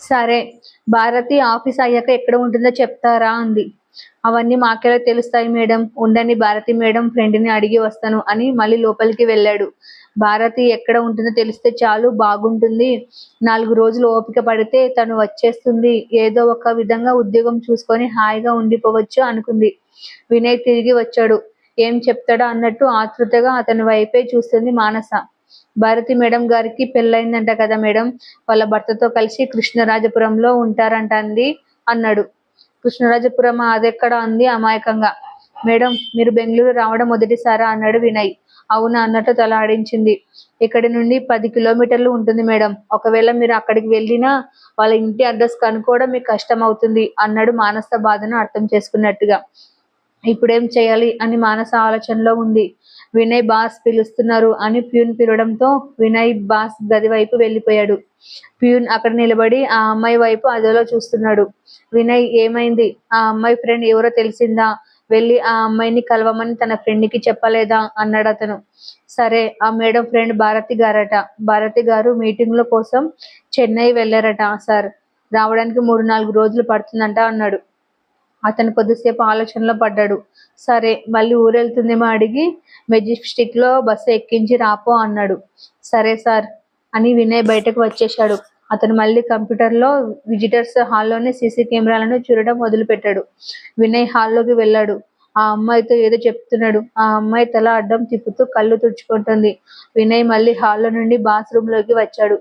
సరే భారతి ఆఫీస్ అయ్యాక ఎక్కడ ఉంటుందో చెప్తారా అంది. అవన్నీ మాకెలా తెలుస్తాయి మేడం? ఉండని భారతి మేడం ఫ్రెండ్ని అడిగి వస్తాను అని మళ్ళీ లోపలికి వెళ్ళాడు. భారతి ఎక్కడ ఉంటుందో తెలిస్తే చాలు బాగుంటుంది. నాలుగు రోజులు ఓపిక పడితే తను వచ్చేస్తుంది. ఏదో ఒక విధంగా ఉద్యోగం చూసుకొని హాయిగా ఉండిపోవచ్చు అనుకుంది. వినయ్ తిరిగి వచ్చాడు. ఏం చెప్తాడా అన్నట్టు ఆతృతగా అతని వైపే చూస్తుంది మానస. భారతి మేడం గారికి పెళ్ళయిందంట కదా మేడం. వాళ్ళ భర్తతో కలిసి కృష్ణరాజపురంలో ఉంటారంట అంది అన్నాడు. కృష్ణరాజపురం అదెక్కడ అంది? అమాయకంగా. మేడం మీరు బెంగళూరు రావడం మొదటిసారా? అన్నాడు వినయ్. అవునా అన్నట్టు తల ఆడించింది. ఇక్కడి నుండి పది కిలోమీటర్లు ఉంటుంది మేడం. ఒకవేళ మీరు అక్కడికి వెళ్ళినా వాళ్ళ ఇంటి అడ్రస్ కనుక్కోవడం మీకు కష్టం అవుతుంది అన్నాడు మానస బాధను అర్థం చేసుకున్నట్టుగా. ఇప్పుడేం చేయాలి అని మానస ఆలోచనలో ఉంది. వినయ్ బాస్ పిలుస్తున్నారు అని ప్యూన్ పిలవడంతో వినయ్ బాస్ గది వైపు వెళ్ళిపోయాడు. ప్యూన్ అక్కడ నిలబడి ఆ అమ్మాయి వైపు అదోలో చూస్తున్నాడు. వినయ్ ఏమైంది? ఆ అమ్మాయి ఫ్రెండ్ ఎవరో తెలిసిందా? వెళ్ళి ఆ అమ్మాయిని కలవమని తన ఫ్రెండ్కి చెప్పలేదా? అన్నాడు అతను. సరే ఆ మేడం ఫ్రెండ్ భారతి గారట. భారతి గారు మీటింగ్లో కోసం చెన్నై వెళ్ళారట సార్. రావడానికి మూడు నాలుగు రోజులు పడుతుందంట అన్నాడు. అతను కొద్దిసేపు ఆలోచనలో పడ్డాడు. సరే మళ్ళీ ఊరెళ్తుందేమో అడిగి మెజిస్టిక్లో బస్సు ఎక్కించి రాపో అన్నాడు. సరే సార్ అని వినయ్ బయటకు వచ్చేశాడు. అతను మళ్ళీ కంప్యూటర్లో విజిటర్స్ హాల్లోనే సీసీ కెమెరాలను చూడడం మొదలు పెట్టాడు వినయ్ హాల్లోకి వెళ్ళాడు. ఆ అమ్మాయితో ఏదో చెప్తున్నాడు. ఆ అమ్మాయి తల అడ్డం తిప్పుతూ కళ్ళు తుడుచుకుంటుంది. వినయ్ మళ్ళీ హాల్లో నుండి బాత్రూంలోకి వచ్చాడు.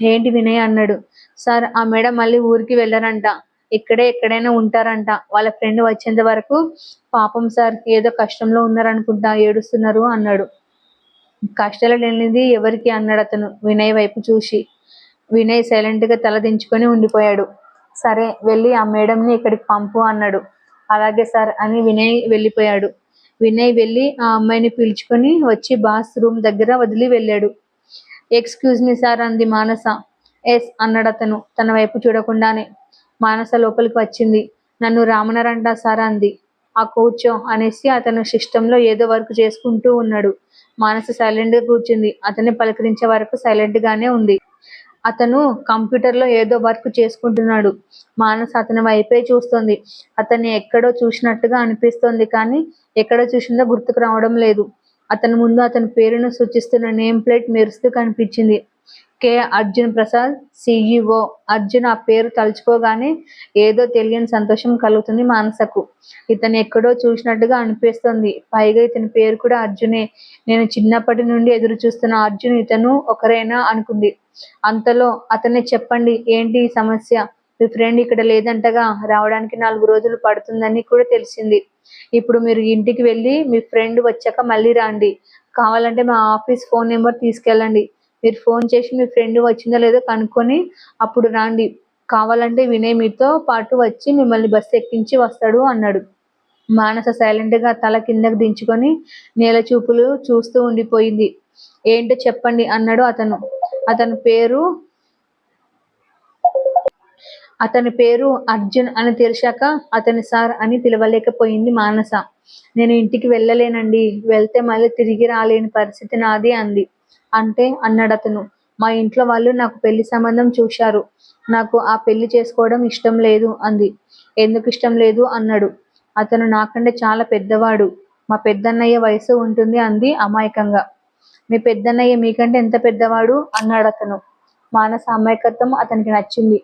ఏంటి వినయ్? అన్నాడు. సార్ ఆ మేడం మళ్ళీ ఊరికి వెళ్ళారంట. ఇక్కడే ఎక్కడైనా ఉంటారంట. వాళ్ళ ఫ్రెండ్ వచ్చేంత వరకు పాపం సార్ ఏదో కష్టంలో ఉన్నారనుకుంటా ఏడుస్తున్నారు అన్నాడు. కష్టాలు లేనిది ఎవరికి అన్నాడు అతను వినయ్ వైపు చూసి. వినయ్ సైలెంట్గా తల దించుకొని ఉండిపోయాడు. సరే వెళ్ళి ఆ మేడంని ఇక్కడికి పంపు అన్నాడు. అలాగే సార్ అని వినయ్ వెళ్ళిపోయాడు. వినయ్ వెళ్ళి ఆ అమ్మాయిని పిలుచుకొని వచ్చి బాస్ రూమ్ దగ్గర వదిలి వెళ్ళాడు. ఎక్స్క్యూజ్ మీ సార్ అంది మానస. ఎస్ అన్నాడు అతను. తన వైపు చూడకుండానే. మానస లోపలికి వచ్చింది. నన్ను రామనరంటా సార్ అంది. ఆ కూర్చో అనేసి అతను సిస్టంలో ఏదో వర్క్ చేసుకుంటూ ఉన్నాడు. మానస సైలెంట్గా కూర్చుంది. అతన్ని పలకరించే వరకు సైలెంట్ గానే ఉంది. అతను కంప్యూటర్లో ఏదో వర్క్ చేసుకుంటున్నాడు. మానస అతని వైపే చూస్తుంది. అతన్ని ఎక్కడో చూసినట్టుగా అనిపిస్తోంది కానీ ఎక్కడో చూసిందో గుర్తుకు రావడం లేదు. అతని ముందు అతని పేరును సూచిస్తున్న నేమ్ ప్లేట్ మెరుస్తూ కనిపించింది. కె. అర్జున్ ప్రసాద్ సిఇఓ అర్జున్ ఆ పేరు తలుచుకోగానే ఏదో తెలియని సంతోషం కలుగుతుంది మానసకు. ఇతను ఎక్కడో చూసినట్టుగా అనిపిస్తుంది. పైగా ఇతని పేరు కూడా అర్జునే. నేను చిన్నప్పటి నుండి ఎదురు చూస్తున్న అర్జున్ ఇతను ఒకరేనా అనుకుంది. అంతలో అతనే చెప్పండి ఏంటి ఈ సమస్య? మీ ఫ్రెండ్ ఇక్కడ లేదంటగా రావడానికి నాలుగు రోజులు పడుతుందని కూడా తెలిసింది. ఇప్పుడు మీరు ఇంటికి వెళ్ళి మీ ఫ్రెండ్ వచ్చాక మళ్ళీ రండి. కావాలంటే మా ఆఫీస్ ఫోన్ నెంబర్ తీసుకెళ్ళండి. మీరు ఫోన్ చేసి మీ ఫ్రెండ్ వచ్చిందో లేదో కనుక్కొని అప్పుడు రాండి. కావాలంటే వినయ్ మీతో పాటు వచ్చి మిమ్మల్ని బస్సు ఎక్కించి వస్తాడు అన్నాడు. మానస సైలెంట్గా తల కిందకు దించుకొని నేల చూపులు చూస్తూ ఉండిపోయింది. ఏంటో చెప్పండి అన్నాడు అతను. అతని పేరు అతని పేరు అర్జున్ అని తెలిసాక అతని సార్ అని పిలవలేకపోయింది మానస. నేను ఇంటికి వెళ్ళలేనండి. వెళ్తే మళ్ళీ తిరిగి రాలేని పరిస్థితి నాది అంది. అంటే అన్నాడు అతను మా ఇంట్లో వాళ్ళు నాకు పెళ్ళి సంబంధం చూశారు. నాకు ఆ పెళ్ళి చేసుకోవడం ఇష్టం లేదు అంది. ఎందుకు ఇష్టం లేదు? అన్నాడు. అతను నాకంటే చాలా పెద్దవాడు. మా పెద్దన్నయ్య వయసు ఉంటుంది అంది అమాయకంగా. మీ పెద్దన్నయ్య మీకంటే ఎంత పెద్దవాడు? అన్నాడు అతను. మానస అమాయకత్వం అతనికి నచ్చింది.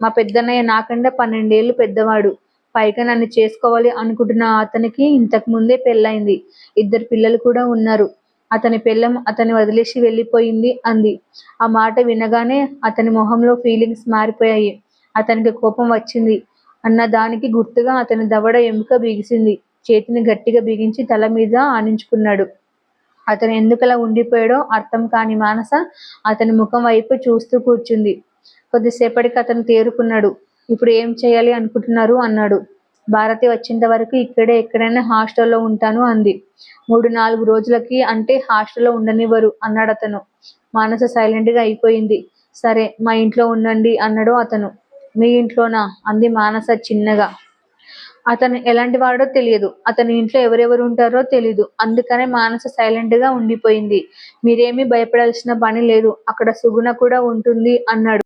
మా పెద్దన్నయ్య నాకంటే పన్నెండేళ్ళు పెద్దవాడు. పైగా నన్ను చేసుకోవాలి అనుకుంటున్న అతనికి ఇంతకు ముందే పెళ్ళైంది ఇద్దరు పిల్లలు కూడా ఉన్నారు. అతని పెళ్ళం అతని వదిలేసి వెళ్ళిపోయింది అంది. ఆ మాట వినగానే అతని మొహంలో ఫీలింగ్స్ మారిపోయాయి. అతనికి కోపం వచ్చింది. అన్న దానికి గుర్తుగా అతని దవడ ఎముక బిగిసింది. చేతిని గట్టిగా బిగించి తల మీద ఆనించుకున్నాడు. అతను ఎందుకలా ఉండిపోయాడో అర్థం కాని మానస అతని ముఖం వైపు చూస్తూ కూర్చుంది. కొద్దిసేపటికి అతను తేరుకున్నాడు. ఇప్పుడు ఏం చేయాలి అనుకుంటున్నారు? అన్నాడు. భారతి వచ్చేంత వరకు ఇక్కడే ఎక్కడైనా హాస్టల్లో ఉంటాను అంది. మూడు నాలుగు రోజులకి అంటే హాస్టల్లో ఉండనివ్వరు అన్నాడు అతను. మానస సైలెంట్గా అయిపోయింది. సరే మా ఇంట్లో ఉండండి అన్నాడు అతను. మీ ఇంట్లోనా? అంది మానస చిన్నగా. అతను ఎలాంటి వాడో తెలియదు. అతని ఇంట్లో ఎవరెవరు ఉంటారో తెలియదు అందుకనే మానస సైలెంట్గా ఉండిపోయింది. మీరేమీ భయపడాల్సిన పని లేదు. అక్కడ సుగుణ కూడా ఉంటుంది అన్నాడు.